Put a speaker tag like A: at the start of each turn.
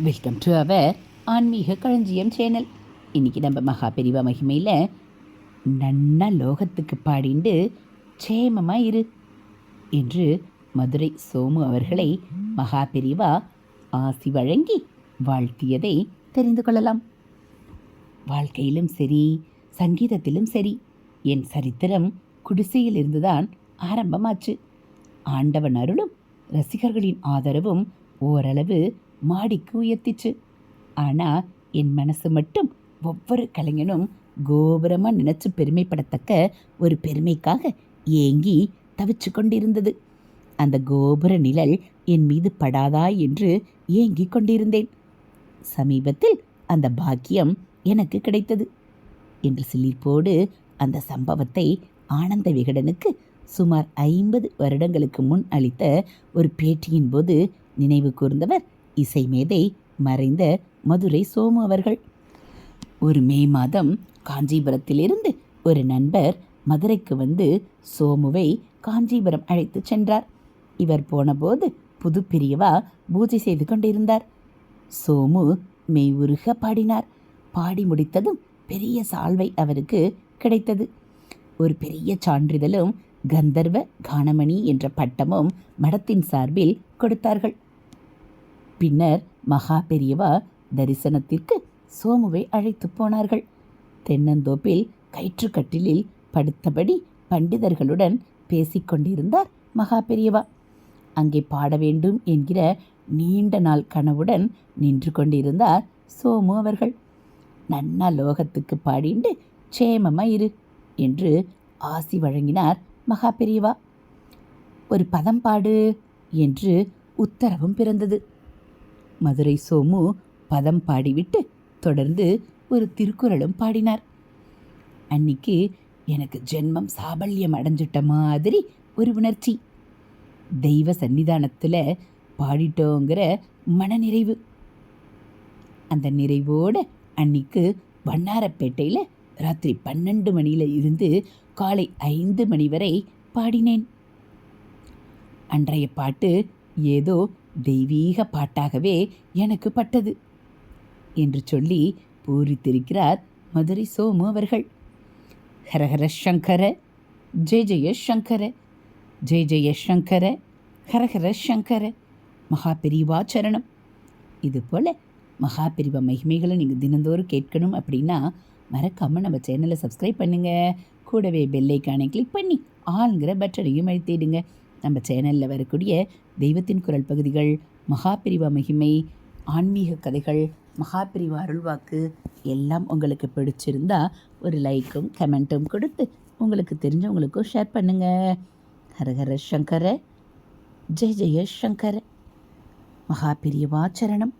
A: Welcome to our ஆன்மீக களஞ்சியம் channel. இன்றைக்கி நம்ம மகா பெரிவா மகிமையில் நன்னா லோகத்துக்கு பாடிண்டு சேமமாக இரு என்று மதுரை சோமு அவர்களை மகா பெரிவா ஆசி வழங்கி வாழ்த்தியதை தெரிந்து கொள்ளலாம். வாழ்க்கையிலும் சரி சங்கீதத்திலும் சரி என் சரித்திரம் குடிசையில் இருந்துதான் ஆரம்பமாச்சு. ஆண்டவன் அருளும் ரசிகர்களின் ஆதரவும் ஓரளவு மாடிக்கு உயர்த்திச்சு. ஆனால் என் மனசு மட்டும் ஒவ்வொரு கலைஞனும் கோபுரமாக நினச்சி பெருமைப்படத்தக்க ஒரு பெருமைக்காக ஏங்கி தவிச்சு கொண்டிருந்தது. அந்த கோபுர நிழல் என் மீது படாதா என்று ஏங்கிக் கொண்டிருந்தேன். சமீபத்தில் அந்த பாக்கியம் எனக்கு கிடைத்தது. என்று சிலிர்ப்போடு அந்த சம்பவத்தை ஆனந்த விகடனுக்கு சுமார் ஐம்பது வருடங்களுக்கு முன் அளித்த ஒரு பேட்டியின் போது நினைவு கூர்ந்தவர் இசை மேதை மறைந்த மதுரை சோமு அவர்கள். ஒரு மே மாதம் காஞ்சிபுரத்திலிருந்து ஒரு நண்பர் மதுரைக்கு வந்து சோமுவை காஞ்சிபுரம் அழைத்து சென்றார். இவர் போனபோது புது பிரியவா பூஜை செய்து கொண்டிருந்தார். சோமு மெய் உருக பாடினார். பாடி முடித்ததும் பெரிய சால்வை அவருக்கு கிடைத்தது. ஒரு பெரிய சான்றிதழும் கந்தர்வ கானமணி என்ற பட்டமும் மடத்தின் சார்பில் கொடுத்தார்கள். பின்னர் மகா பெரியவா தரிசனத்திற்கு சோமுவை அழைத்து போனார்கள். தென்னந்தோப்பில் கயிற்றுக்கட்டிலில் படுத்தபடி பண்டிதர்களுடன் பேசிக்கொண்டிருந்தார் மகா பெரியவா. அங்கே பாட வேண்டும் என்கிற நீண்ட நாள் கனவுடன் நின்று கொண்டிருந்தார் சோமு அவர்கள். நன்னா லோகத்துக்கு பாடிண்டு க்ஷேமமா இரு என்று ஆசி வழங்கினார் மகா பெரியவா. ஒரு பதம் பாடு என்று உத்தரவும் பிறந்தது. மதுரை சோமு பதம் பாடிவிட்டு தொடர்ந்து ஒரு திருக்குறளும் பாடினார். அன்னைக்கு எனக்கு ஜென்மம் சாபல்யம் அடைஞ்சிட்ட மாதிரி ஒரு உணர்ச்சி. தெய்வ சன்னிதானத்தில் பாடிட்டோங்கிற மனநிறைவு. அந்த நிறைவோடு அன்னிக்கு வண்ணாரப்பேட்டையில் ராத்திரி பன்னெண்டு மணியில் இருந்து காலை ஐந்து மணி வரை பாடினேன். அன்றைய பாட்டு ஏதோ தெய்வீக பாட்டாகவே எனக்கு பட்டது என்று சொல்லி பூரித்திருக்கிறார் மதுரை சோமு அவர்கள். ஹரஹர சங்கர ஜெய ஜெய சங்கர ஜெய ஜெய சங்கர ஹரஹர சங்கர மகாபெரிவா சரணம். இது போல் மகிமைகளை நீங்கள் தினந்தோறும் கேட்கணும் அப்படின்னா மறக்காமல் நம்ம சேனலை சப்ஸ்கிரைப் பண்ணுங்கள் கூடவே பெல்லைக்கானை கிளிக் பண்ணி ஆளுங்கிற பட்டனையும் அழுத்திடுங்க. நம்ம சேனலில் வரக்கூடிய தெய்வத்தின் குரல் பகுதிகள் மகாபிரிவா மகிமை ஆன்மீக கதைகள் மகாபிரிவா அருள்வாக்கு எல்லாம் உங்களுக்கு பிடிச்சிருந்தா ஒரு லைக்கும் கமெண்ட்டும் கொடுத்து உங்களுக்கு தெரிஞ்சவங்களுக்கும் ஷேர் பண்ணுங்கள் ஹரஹர சங்கர ஜெய ஜெய சங்கர. மகாபிரியவாச்சரணம்